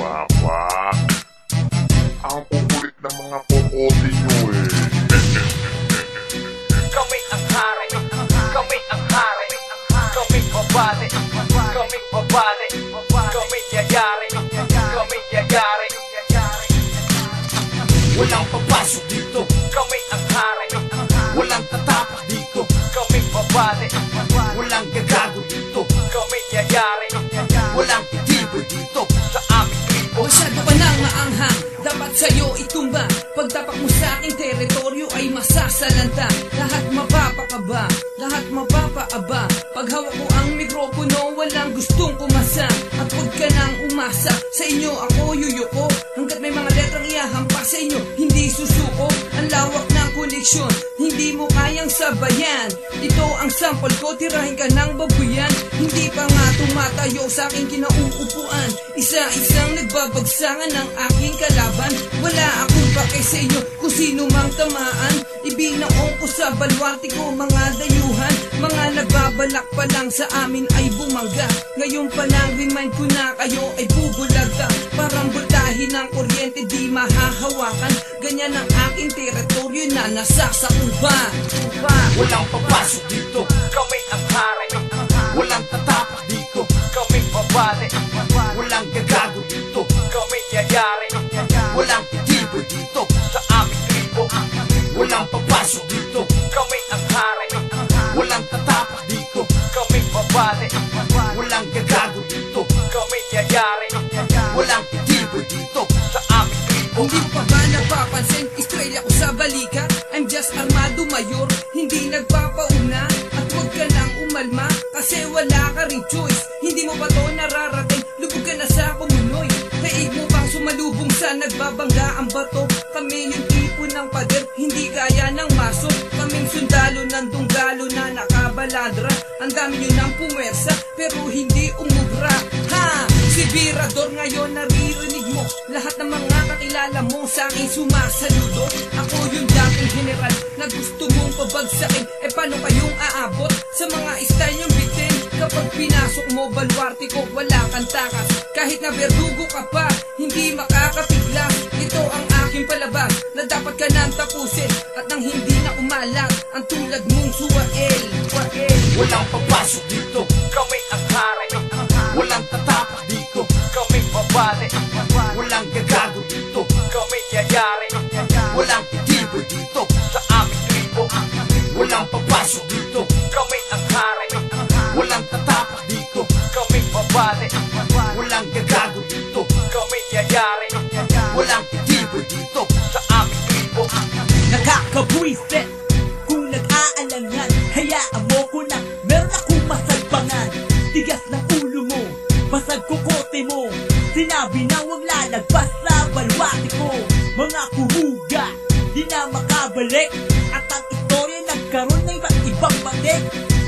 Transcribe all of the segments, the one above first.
tumama Ang kukulit ng mga popote nyo eh Kami ang hari. Kami ang hari. Kami babali Kami babali Kami yayari Kami yayari Walang papasok dito. Kami ang hari Walang tatapak dito Kami babali Walang gagago dito. Kami yayari. Walang sa'yo itumba. Pagtapak mo sa aking teritoryo ay masasalanta. Lahat mapapakaba Lahat mapapaaba. Pag hawak ko ang mikropono Walang gustong kumasa At huwag ka nang umasa. Sa inyo ako yuyuko. Hanggat may mga letrang iyahampas sa inyo Hindi susuko. Ang lawak ng koneksyon Hindi mo kayang sabayan. Ito ang sample ko Tirahin ka ng babuyan. Hindi pa nga tumatayo sa aking kinauupuan. Isa-isang nagbabagsangan ng aking kalaban. Wala akong pake sa inyo kung sino mang tamaan. Ibinaong ko sa balwarte ko Mga nagbabalak pa lang sa amin ay bumangga. Ngayon pa lang remind ko na kayo ay bubulaga Parang voltahin ng kuryente di mahahawakan. Ganyan ang aking teritoryo na nasasakupan Walang papasok dito. Kami ang hari. Walang tatapak dito. Kami babali Walang gagago dito. Kami yayari. Walang titibay dito. Sa aming tribo. Walang papasok dito. Kami Babali Walang gagago dito. Kami yayari. Walang titibay dito. Sa aming tribo. Hindi pa ba napapansin? Estrella ko sa balikat. I'm just Armado Mayor. Hindi nagpapauna. At huwag ka nang umalma. Kasi wala ka rin choice. Hindi mo pa to nararating. Lubog ka na sa kumunoy Naig mo bang sumalubong sa nagbabangga ang bato. Kami yung tipo ng pader. Hindi kaya ng maso. Kaming sundalo ng tunggalo na nakabaladra Ang dami nyo ng pumersa Pero hindi umubra. Ha! Si Virador ngayon naririnig mo. Lahat ng mga kakilala mo sa akin sumasaludo. Ako yung dating general na gusto mong pabagsakin. E paano kayong aabot sa mga style yung bitin? Kapag pinasok mo balwarte ko wala kang takas. Kahit na verdugo ka pa hindi makakapigla Ito ang aking palabas dapat ka nang tapusin At nang hindi na umalat ang tulad mong suwael Suwael Walang papasok dito Kami ang hari Walang tatapak dito Kami babali Walang gagago dito Kami yayari. Walang titibay dito Sa aming tribo. Walang papasok dito Kami ang hari Walang tatapak dito Kami babali Walang gagago dito Kami yayari. Walang titibay Sinabi na wag lalagpas sa balwate ko. Mga kuhuga Di na makabalik. At ang istorya nagkaroon ng iba't ibang balik.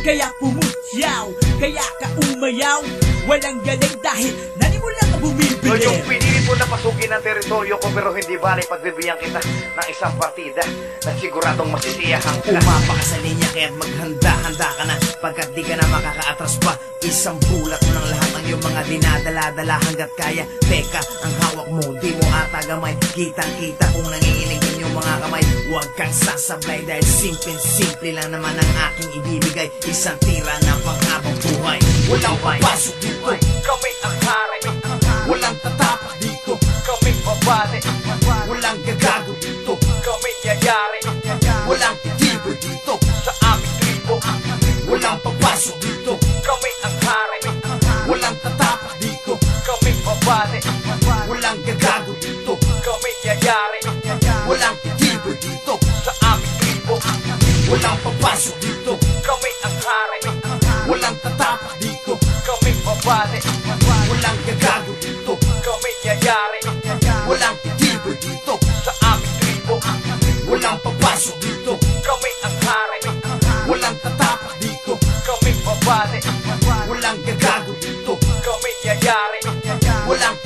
Kaya pumutyaw Kaya ka umayaw. Walang galing dahil lang ang bumibili. Ngayong pinili mo na pasukin ang teritoryo ko pero hindi bali pagbibigyan kita ng isang partida na siguradong masisiyahan ka. Umapa ka sa linya kaya't maghanda-handa ka na. Pagkat di ka na makakaatras pa Isang bulat mo ng lahat ng iyong mga dinadala-dala hanggat kaya. Teka, ang hawak mo di mo ata gamay. Kitang-kita kung nanginginig din yung mga kamay. Huwag kang sasablay dahil simple-simple lang naman ang aking ibibigay. Isang tira na panghabang buhay. Walang papasok dito. Kami babali, Walang gagago dito. Kami yayari. Walang titibay dito. Sa aming tribo. Walang papasok dito. Kami ang hari, Walang tatapak dito. Kami babali, Walang gagago dito. Kami yayari. Walang titibay dito. Sa aming tribo. Walang papasok dito. Kami ang hari, Walang tatapak dito. Kami babali, Walang gagago dito. Kami yayari Walang titibo dito. Sa aming tribo Walang papasok dito. Kami ang hari. Walang tatapak dito. Kami babali. Walang gagago dito. Kami yayari. Walang